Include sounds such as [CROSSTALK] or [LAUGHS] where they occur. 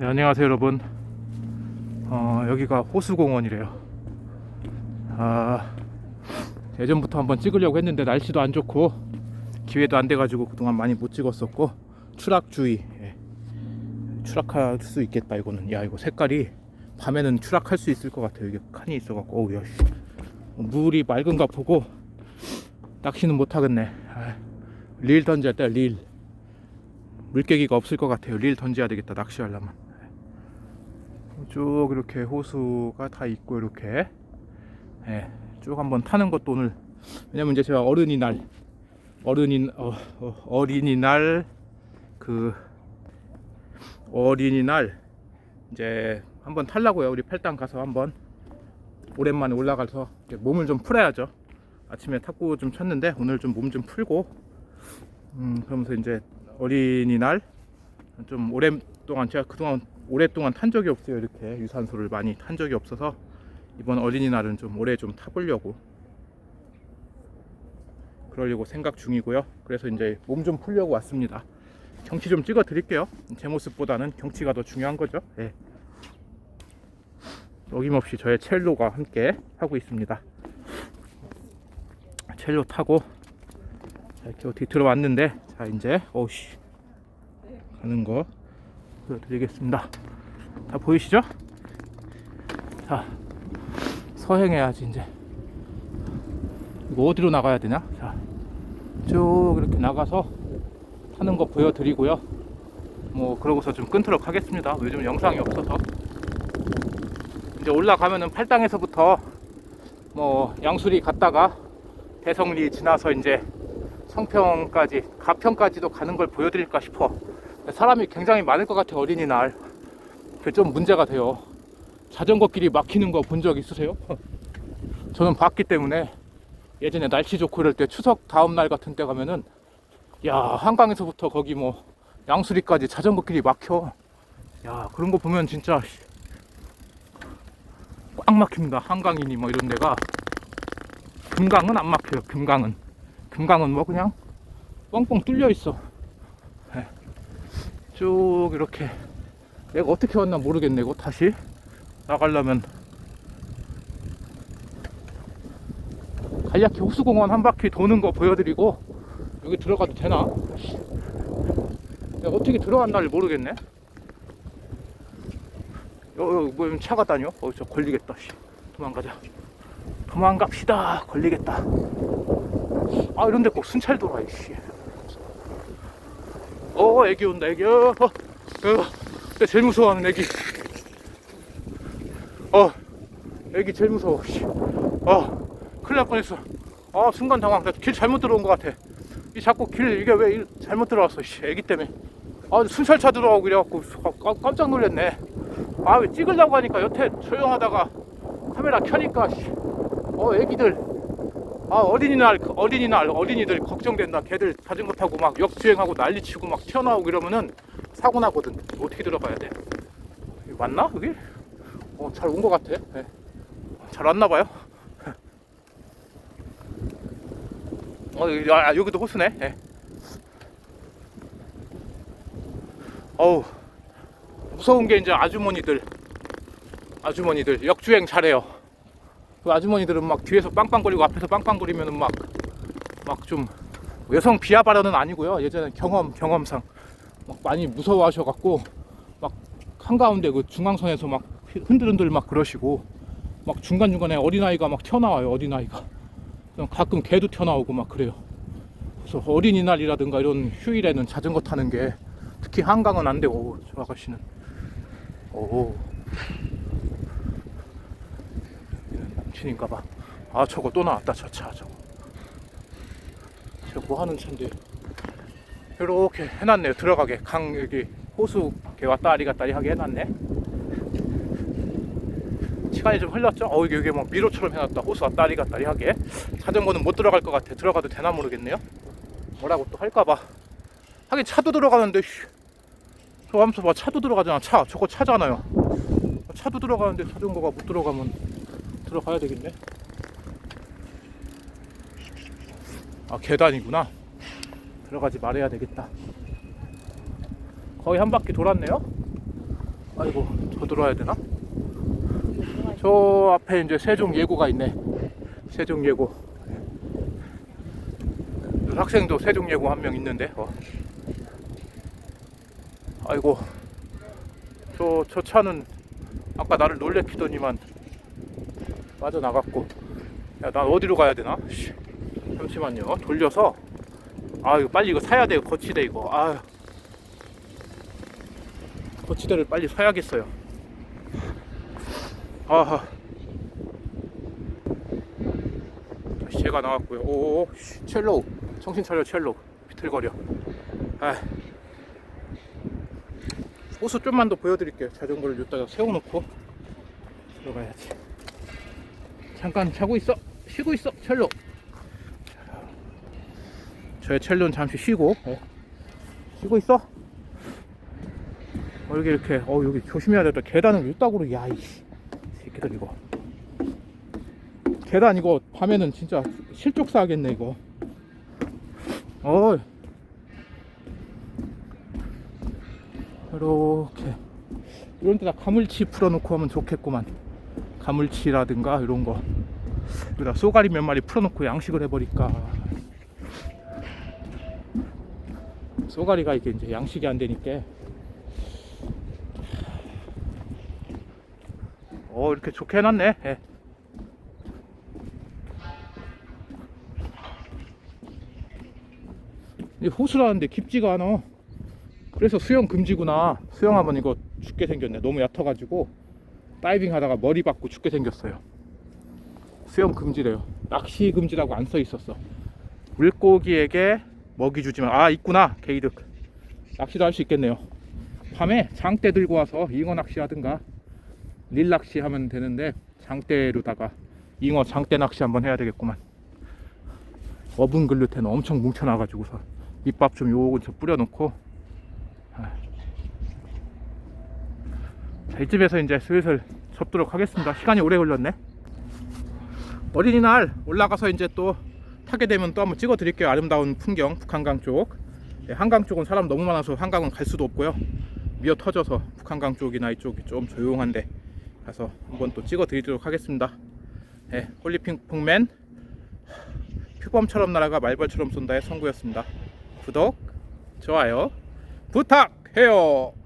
네, 안녕하세요 여러분. 어, 여기가 호수공원이래요. 아, 예전부터 한번 찍으려고 했는데 날씨도 안 좋고 기회도 안 돼가지고 그동안 많이 못 찍었었고 추락주의 예. 추락할 수 있겠다 이거는. 야 이거 색깔이 밤에는 추락할 수 있을 것 같아요. 이게 칸이 있어갖고. 어우 야 씨. 물이 맑은가 보고 낚시는 못 하겠네. 아, 릴 던져야 돼릴. 물개기가 없을 것 같아요. 릴 던져야 되겠다 낚시하려면 쭉 이렇게 호수가 다 있고 이렇게. 예, 쭉 한번 타는 것도 오늘. 왜냐면 이제 제가 어른이날 어른이 어, 어, 어 린이날 그 어린이날 이제 한번 탈라고요. 우리 팔당 가서 한번 오랜만에 올라가서 몸을 좀 풀어야죠. 아침에 탁구 좀 쳤는데 오늘 좀 몸 좀 풀고 음 그러면서 이제 어린이날 좀 오랫동안 제가 그동안 오랫동안 탄 적이 없어요 이렇게. 유산소를 많이 탄 적이 없어서 이번 어린이날은 좀 오래 좀 타보려고 그러려고 생각 중이고요. 그래서 이제 몸 좀 풀려고 왔습니다. 경치 좀 찍어 드릴게요. 제 모습보다는 경치가 더 중요한 거죠. 예. 어김없이 저의 첼로가 함께 하고 있습니다. 첼로 타고 자, 이렇게 어떻게 들어왔는데 자 이제 어우씨. 가는 거 보여드리겠습니다. 다 보이시죠? 자 서행해야지 이제. 이거 어디로 나가야 되냐? 자 쭉 이렇게 나가서 하는 거 보여드리고요. 뭐 그러고서 좀 끊도록 하겠습니다. 요즘 영상이 없어서. 이제 올라가면은 팔당에서부터 뭐 양수리 갔다가 대성리 지나서 이제 성평까지 가평까지도 가는 걸 보여드릴까 싶어 사람이 굉장히 많을 것 같아 어린이날. 그게 좀 문제가 돼요. 자전거 길이 막히는 거 본 적 있으세요? [LAUGHS] 저는 봤기 때문에 예전에 날씨 좋고 이럴 때 추석 다음 날 같은 때 가면은 야 한강에서부터 거기 뭐 양수리까지 자전거 길이 막혀. 야 그런 거 보면 진짜 씨, 꽉 막힙니다. 한강이니 뭐 이런 데가. 금강은 안 막혀요 금강은. 금강은 뭐 그냥 뻥뻥 뚫려 있어. 예. 쭉 이렇게. 내가 어떻게 왔나 모르겠네 이거 다시. 나가려면. 간략히 호수공원 한 바퀴 도는 거 보여드리고 여기 들어가도 되나? 내가 어떻게 들어갔나를 모르겠네. 여기 뭐 차가 다녀? 어, 저 걸리겠다 씨. 도망가자. 도망갑시다. 걸리겠다. 아 이런데 꼭 순찰 돌아 이씨 어 애기 온다 애기. 어, 어, 어. 내가 제일 무서워하는 애기. 어 애기 제일 무서워 씨. 어 큰일 날 뻔했어. 아 순간 당황. 나길 잘못 들어온 것 같아. 이 자꾸 길 이게 왜 이- 잘못 들어왔어 씨. 애기 때문에. 아 순찰차 들어가고 이래갖고 깜- 깜짝 놀랐네. 아 왜 찍으려고 하니까 여태 조용하다가 카메라 켜니까 씨. 어 애기들 아 어린이날 어린이날 어린이들 걱정된다. 걔들 자전거 타고 막 역주행하고 난리치고 막 튀어나오고 이러면은 사고 나거든. 어떻게 들어가야 돼? 맞나 여기 어잘 온 것 같아. 예. 잘 왔나 봐요. [LAUGHS] 어 아, 여기도 호수네. 예. 어우 무서운 게 이제 아주머니들. 아주머니들 역주행 잘해요 그 아주머니들은 막 뒤에서 빵빵거리고 앞에서 빵빵거리면은 막 막 좀 여성 비하 발언은 아니고요. 예전에 경험 경험상 막 많이 무서워하셔갖고 막 한가운데 그 중앙선에서 막 흔들흔들 막 그러시고 막 중간 중간에 어린 아이가 막 튀어나와요 어린 아이가. 그냥 가끔 개도 튀어나오고 막 그래요. 그래서 어린이날이라든가 이런 휴일에는 자전거 타는 게 특히 한강은 안 되고 오, 저 아가씨는. 오 얘는 남친인가 봐. 아 저거 또 나왔다 저 차 저거. 저거 뭐 하는 차인데. 이렇게 해놨네요 들어가게. 강 여기 호수 이렇게 왔다리 갔다 리 하게 해놨네. 시간이 좀 흘렀죠? 어 이게 이게 뭐 미로처럼 해놨다. 호수 왔다리 갔다 리 하게. 자전거는 못 들어갈 것 같아. 들어가도 되나 모르겠네요. 뭐라고 또 할까봐. 하긴 차도 들어가는데 씨. 저 하면서 봐. 차도 들어가잖아. 차 저거 차잖아요. 차도 들어가는데 자전거가 못 들어가면 들어가야 되겠네 아 계단이구나 들어가지 말아야 되겠다 거의 한 바퀴 돌았네요 아이고 저 들어와야 되나? 저 앞에 이제 세종 예고가 있네. 세종 예고. 학생도 세종 예고 한 명 있는데. 어. 아이고 저 저 차는 아까 나를 놀래키더니만 빠져나갔고. 야, 난 어디로 가야 되나? 씨. 잠시만요. 돌려서. 아, 이거 빨리 이거 사야 돼요. 거치대 이거. 아. 거치대를 빨리 사야겠어요. 아하. 제가 나왔고요. 오, 씨, 첼로. 정신 차려, 첼로. 비틀거려. 아. 호수 좀만 더 보여드릴게요. 자전거를 여기다가 세워놓고 들어가야지. 잠깐 자고 있어. 쉬고 있어. 첼로. 저의 첼로는 잠시 쉬고. 네. 쉬고 있어. 어, 여기 이렇게, 어, 여기 조심해야 되다. 계단을 이따구로, 야, 이씨. 새끼들 이거. 계단 이거 밤에는 진짜 실족사 하겠네, 이거. 어 이렇게. 이런 데다 가물치 풀어놓고 하면 좋겠구만. 가물치라든가 이런 거. 여기다 쏘가리 몇 마리 풀어놓고 양식을 해버릴까. 쏘가리가 이게 이제 양식이 안 되니까. 어 이렇게 좋게 해놨네. 예. 이 호수라는데 깊지가 않아. 그래서 수영 금지구나. 수영하면 이거 죽게 생겼네. 너무 얕아가지고 다이빙 하다가 머리 받고 죽게 생겼어요. 수영 금지래요. 낚시 금지라고 안 써 있었어. 물고기에게 먹이 주지 마. 아 있구나 게이득. 낚시도 할 수 있겠네요. 밤에 장대 들고 와서 잉어 낚시 하든가 릴 낚시 하면 되는데 장대로다가 잉어 장대 낚시 한번 해야 되겠구만. 어분 글루텐 엄청 뭉쳐놔가지고서 밑밥 좀요 근처 뿌려놓고 아. 자, 이쯤에서 이제 슬슬 접도록 하겠습니다. 시간이 오래 걸렸네. 어린이날 올라가서 이제 또 타게 되면 또 한번 찍어 드릴게요. 아름다운 풍경 북한강 쪽. 예, 한강 쪽은 사람 너무 많아서 한강은 갈 수도 없고요. 미어 터져서 북한강 쪽이나 이쪽이 좀 조용한데 가서 한번 또 찍어 드리도록 하겠습니다. 예, 홀리핑퐁맨 표범처럼 날아가 말벌처럼 쏜다의 성구였습니다. 구독, 좋아요 부탁해요.